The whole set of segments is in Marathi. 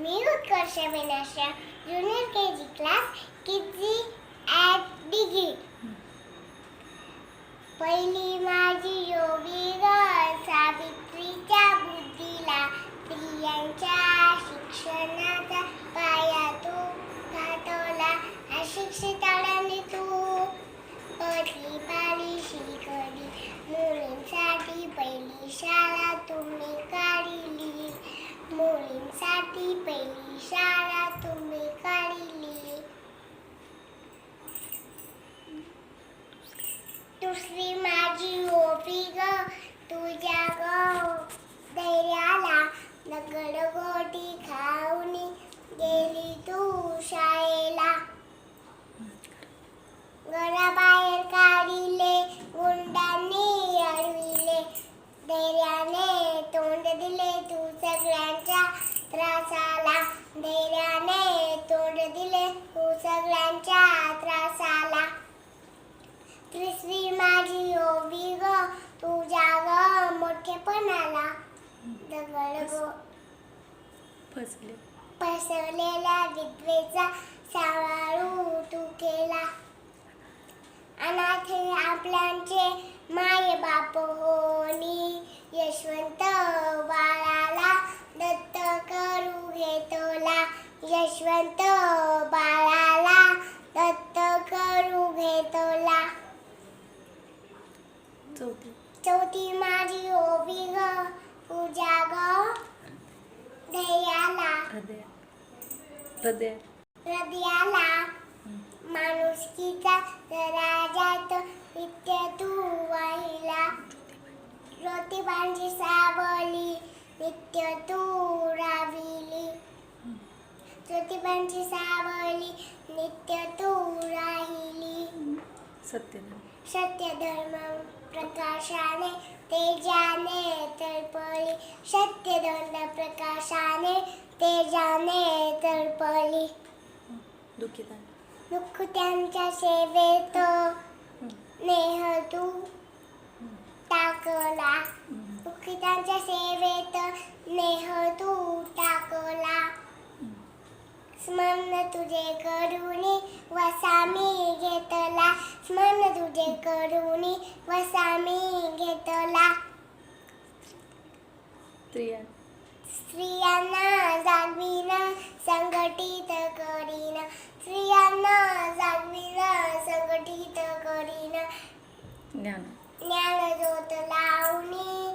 मी उत्कर्ष विनाशा ज्युनियर के जी क्लास किजी ॲट डिग्री पहिली माझी योगी ग सावित्रीच्या बुद्धीला स्त्रियांच्या शिक्षणाचा पाया तू घातवला अशिक्षिताळाने तू. पडली पाली शिकली मुलींसाठी पहिली शाळा तुम्ही काढली मुलींसाठी पहिली शाळा तुम्ही काढली दुसरी माझी ओपी ग तुझ्या ग धैर्याला गडगोटी खाऊनी गेली तू शाळेला. घराबाहेर काढिले गुंडांनी अडविले धैर्याने तोंड दिले तू सगळ्यांच्या त्रासाला. धैर्याने तोंड दिले तू सगळ्यांच्या त्रासाला. तिसरी माझी ओबी ग तुझ्या ग मोठेपणाला दगड गो फसले. पसरलेल्या विद्वेचा सावाळू तू केला. अनाथ आपल्यांचे माय बाप होनी यशवंत बाळाला दत्त करू घेतोला. यशवंत बाळाला दत्त करू घेतोला. चौथी. चौथी माझी ओबी ग. पूजा धैर्याला हृदय. हृदयाला. माणुसकीचा राजात नित्य तू वाहिला ज्योतिबांची सावली नित्य तू राबिली ज्योतिबांची सावली नित्य तू राहिली सत्य धर्म प्रकाशाने तेजाने तळपळी. सत्य धर्म प्रकाशाने तेजाने तळपळी. दुःख त्यांच्या सेवेत नेह तू टाकला. दुःख त्यांच्या सेवेत नेह तू टाकला. स्मरण तुझे करुणी वसा मी घेतला. स्मरण तुझे करुणी वसा मी घेतला. स्त्रिया. स्त्रियांना जागविन संघटित करीन. स्त्रियांना जागविन संघटित करीन. ज्ञान. ज्ञान ज्योत लावणी.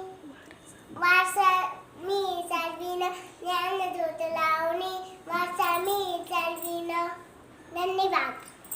वारसा मी चालविन ज्ञान ज्योत लावणी. वारसा मी चालविन धन्यवाद.